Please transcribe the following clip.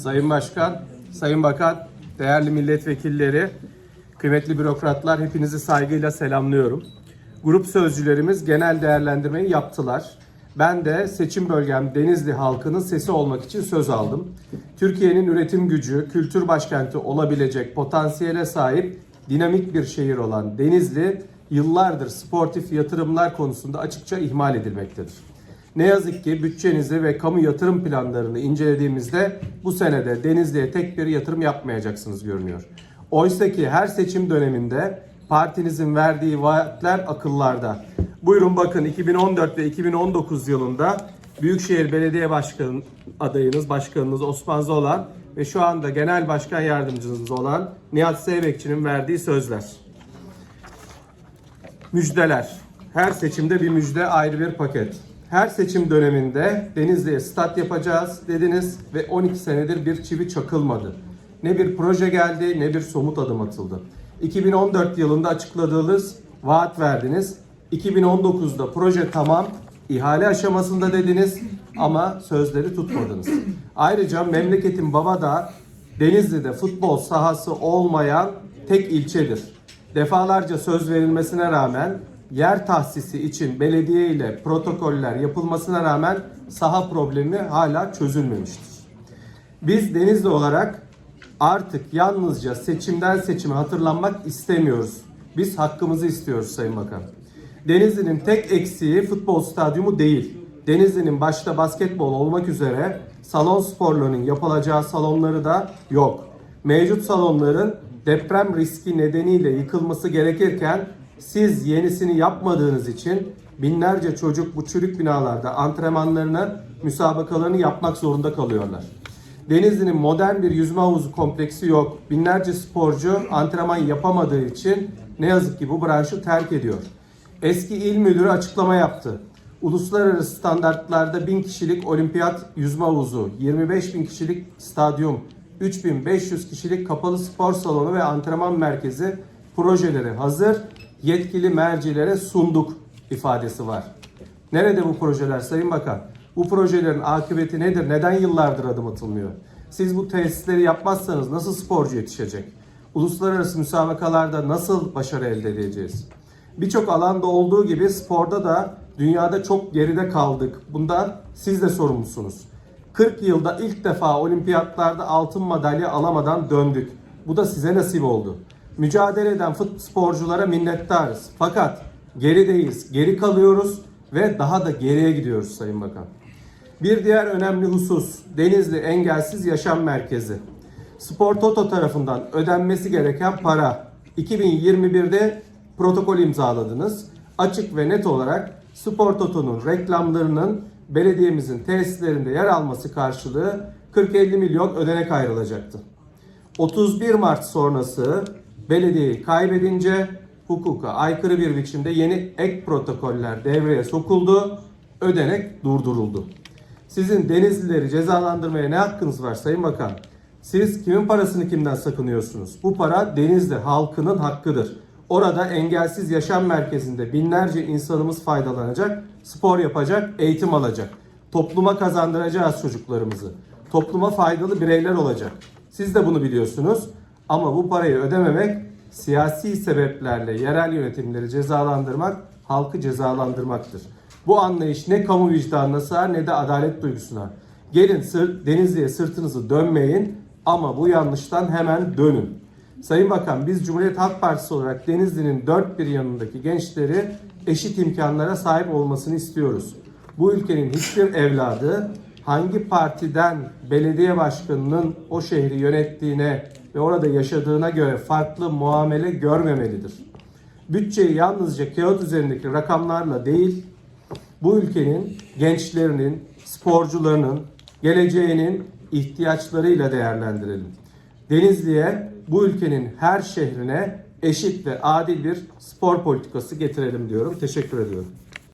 Sayın Başkan, Sayın Bakan, değerli milletvekilleri, kıymetli bürokratlar hepinizi saygıyla selamlıyorum. Grup sözcülerimiz genel değerlendirmeyi yaptılar. Ben de seçim bölgem Denizli halkının sesi olmak için söz aldım. Türkiye'nin üretim gücü, kültür başkenti olabilecek potansiyele sahip dinamik bir şehir olan Denizli yıllardır sportif yatırımlar konusunda açıkça ihmal edilmektedir. Ne yazık ki bütçenizi ve kamu yatırım planlarını incelediğimizde bu senede Denizli'ye tek bir yatırım yapmayacaksınız görünüyor. Oysa ki her seçim döneminde partinizin verdiği vaatler akıllarda. Buyurun bakın 2014 ve 2019 yılında Büyükşehir Belediye Başkanı adayınız, başkanınız Osman Zolan ve şu anda genel başkan yardımcınız olan Nihat Zeybekçi'nin verdiği sözler. Müjdeler. Her seçimde bir müjde ayrı bir paket. Her seçim döneminde Denizli'ye stat yapacağız dediniz ve 12 senedir bir çivi çakılmadı. Ne bir proje geldi ne bir somut adım atıldı. 2014 yılında açıkladığınız vaat verdiniz. 2019'da proje tamam, ihale aşamasında dediniz ama sözleri tutmadınız. Ayrıca memleketin Babada Denizli'de futbol sahası olmayan tek ilçedir. Defalarca söz verilmesine rağmen yer tahsisi için belediye ile protokoller yapılmasına rağmen saha problemi hala çözülmemiştir. Biz Denizli olarak artık yalnızca seçimden seçime hatırlanmak istemiyoruz. Biz hakkımızı istiyoruz Sayın Bakan. Denizli'nin tek eksiği futbol stadyumu değil. Denizli'nin başta basketbol olmak üzere salon sporlarının yapılacağı salonları da yok. Mevcut salonların deprem riski nedeniyle yıkılması gerekirken siz yenisini yapmadığınız için binlerce çocuk bu çürük binalarda antrenmanlarını, müsabakalarını yapmak zorunda kalıyorlar. Denizli'nin modern bir yüzme havuzu kompleksi yok. Binlerce sporcu antrenman yapamadığı için ne yazık ki bu branşı terk ediyor. Eski il müdürü açıklama yaptı. Uluslararası standartlarda 1000 kişilik olimpiyat yüzme havuzu, 25 bin kişilik stadyum, 3500 kişilik kapalı spor salonu ve antrenman merkezi projeleri hazır, yetkili mercilere sunduk ifadesi var. Nerede bu projeler Sayın Bakan? Bu projelerin akıbeti nedir? Neden yıllardır adım atılmıyor? Siz bu tesisleri yapmazsanız nasıl sporcu yetişecek? Uluslararası müsabakalarda nasıl başarı elde edeceğiz? Birçok alanda olduğu gibi sporda da dünyada çok geride kaldık. Bundan siz de sorumlusunuz. 40 yılda ilk defa olimpiyatlarda altın madalya alamadan döndük. Bu da size nasip oldu. Mücadele eden sporculara minnettarız. Fakat gerideyiz, geri kalıyoruz ve daha da geriye gidiyoruz Sayın Bakan. Bir diğer önemli husus Denizli Engelsiz Yaşam Merkezi. Spor Toto tarafından ödenmesi gereken para 2021'de protokol imzaladınız. Açık ve net olarak Spor Toto'nun reklamlarının belediyemizin tesislerinde yer alması karşılığı 40-50 milyon ödenek ayrılacaktı. 31 Mart sonrası belediyeyi kaybedince hukuka aykırı bir biçimde yeni ek protokoller devreye sokuldu, ödenek durduruldu. Sizin Denizlileri cezalandırmaya ne hakkınız var Sayın Bakan? Siz kimin parasını kimden sakınıyorsunuz? Bu para Denizli halkının hakkıdır. Orada engelsiz yaşam merkezinde binlerce insanımız faydalanacak, spor yapacak, eğitim alacak. Topluma kazandıracağız çocuklarımızı. Topluma faydalı bireyler olacak. Siz de bunu biliyorsunuz. Ama bu parayı ödememek siyasi sebeplerle yerel yönetimleri cezalandırmak, halkı cezalandırmaktır. Bu anlayış ne kamu vicdanına sığar ne de adalet duygusuna. Gelin sır, Denizli'ye sırtınızı dönmeyin ama bu yanlıştan hemen dönün. Sayın Bakan biz Cumhuriyet Halk Partisi olarak Denizli'nin dört bir yanındaki gençleri eşit imkanlara sahip olmasını istiyoruz. Bu ülkenin hiçbir evladı hangi partiden belediye başkanının o şehri yönettiğine ve orada yaşadığına göre farklı muamele görmemelidir. Bütçeyi yalnızca kağıt üzerindeki rakamlarla değil, bu ülkenin gençlerinin, sporcularının, geleceğinin ihtiyaçlarıyla değerlendirelim. Denizli'ye, bu ülkenin her şehrine eşit ve adil bir spor politikası getirelim diyorum. Teşekkür ediyorum.